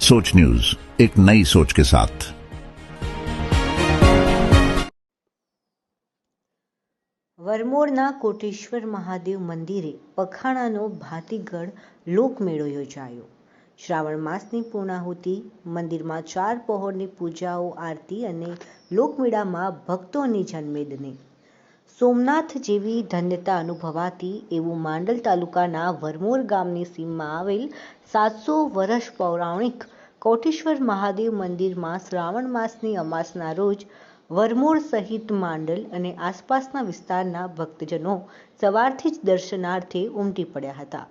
सोच न्यूज एक नई सोच के साथ વરમોરના કોટેશ્વર મહાદેવ મંદિરે પખાણાનો ભાતીગઢ લોકમેળો યોજાયો શ્રાવણ માસની પૂર્ણાહુતિ મંદિરમાં ચાર પહોરની પૂજાઓ આરતી અને લોકમેળામાં ભક્તોની જન્મેદની સોમનાથ જેવી ધન્યતા અનુભવાતી એવું માંડલ તાલુકાના વરમોર ગામની સીમમાં આવેલ સાતસો વર્ષ પૌરાણિક કોટેશ્વર મહાદેવ મંદિરમાં શ્રાવણ માસની અમાસના રોજ વરમોર સહિત માંડલ અને આસપાસના વિસ્તારના ભક્તજનો સવારથી જ દર્શનાર્થે ઉમટી પડ્યા હતા.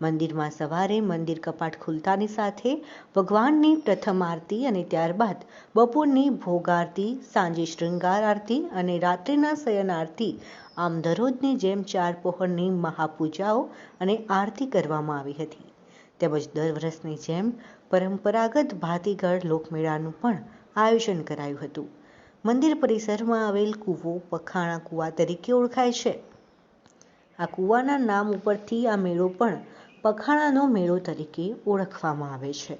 મંદિરમાં સવારે મંદિર કપાટ ખુલતાની સાથે ભગવાનની પ્રથમ આરતી અને ત્યારબાદ બપોરની ભોગ આરતી સાંજે શૃંગાર આરતી અને રાત્રિના શયન આરતી, આમ દરરોજની જેમ ચાર પહોરની મહાપૂજાઓ અને આરતી કરવામાં આવી હતી. તેમજ દર વર્ષની જેમ પરંપરાગત ભાતીગઢ લોકમેળાનું પણ આયોજન કરાયું હતું. મંદિર પરિસરમાં આવેલ કૂવો, પખાણા કૂવા તરીકે ઓળખાય છે. આ કૂવાના નામ ઉપરથી આ મેળો પણ પખાણાનો મેળો તરીકે ઓળખવામાં આવે છે.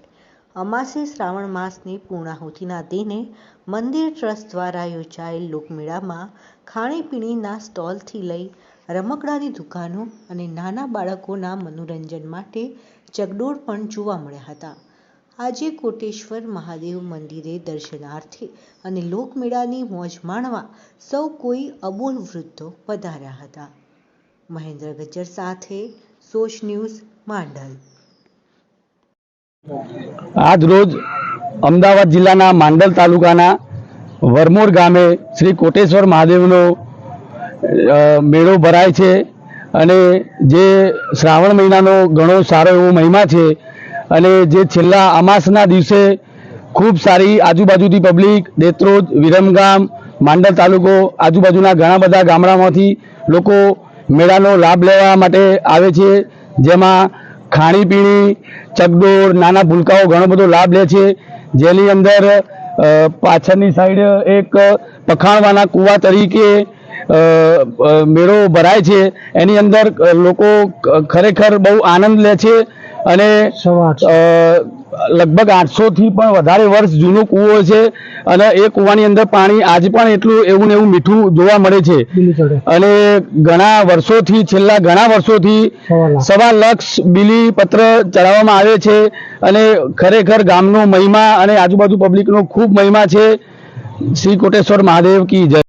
અમાસે શ્રાવણ માસની પૂર્ણાહુતિના દિને મંદિર ટ્રસ્ટ દ્વારા યોજાયેલ લોકમેળામાં ખાણીપીણીના સ્ટોલથી લઈ રમકડાની દુકાનો અને નાના બાળકોના મનોરંજન માટે ચગડોળ પણ જોવા મળ્યા હતા. આજે કોટેશ્વર મહાદેવ મંદિરે દર્શનાર્થે અને લોકમેળાની મોજ માણવા સૌ કોઈ અબોલ વૃદ્ધો પધાર્યા હતા. મહેન્દ્ર ગજ્જર સાથે સોચ ન્યૂઝ માંડલ. આજ રોજ અમદાવાદ જિલ્લાના માંડલ તાલુકાના વરમોર ગામે શ્રી કોટેશ્વર મહાદેવનો મેળો ભરાય છે અને જે શ્રાવણ મહિનાનો ઘણો સારો એવો મહિમા છે અને જે છેલ્લા અમાસના દિવસે ખૂબ સારી આજુબાજુથી પબ્લિક દેત્રોજ વિરમગામ, માંડલ તાલુકો, આજુબાજુના ઘણા બધા ગામડામાંથી લોકો મેળાનો લાભ લેવા માટે આવે છે. જેમાં ખાણીપીણી ચકડોળ નાના ભૂલકાઓ ઘણો બધો લાભ લે છે. જેની અંદર પાછળની સાઈડ એક પખાણવાના કૂવા તરીકે મેળો ભરાય છે. એની અંદર લોકો ખરેખર બહુ આનંદ લે છે અને લગભગ આઠસો થી પણ વધારે વર્ષ જૂનો કૂવો છે અને એ કૂવાની અંદર પાણી આજ પણ એટલું એવું ને એવું મીઠું જોવા મળે છે. અને ઘણા વર્ષોથી છેલ્લા ઘણા વર્ષોથી સવા લક્ષ બીલી પત્ર ચડાવવામાં આવે છે અને ખરેખર ગામનો મહિમા અને આજુબાજુ પબ્લિકનો ખૂબ મહિમા છે. શ્રી કોટેશ્વર મહાદેવ કી જય.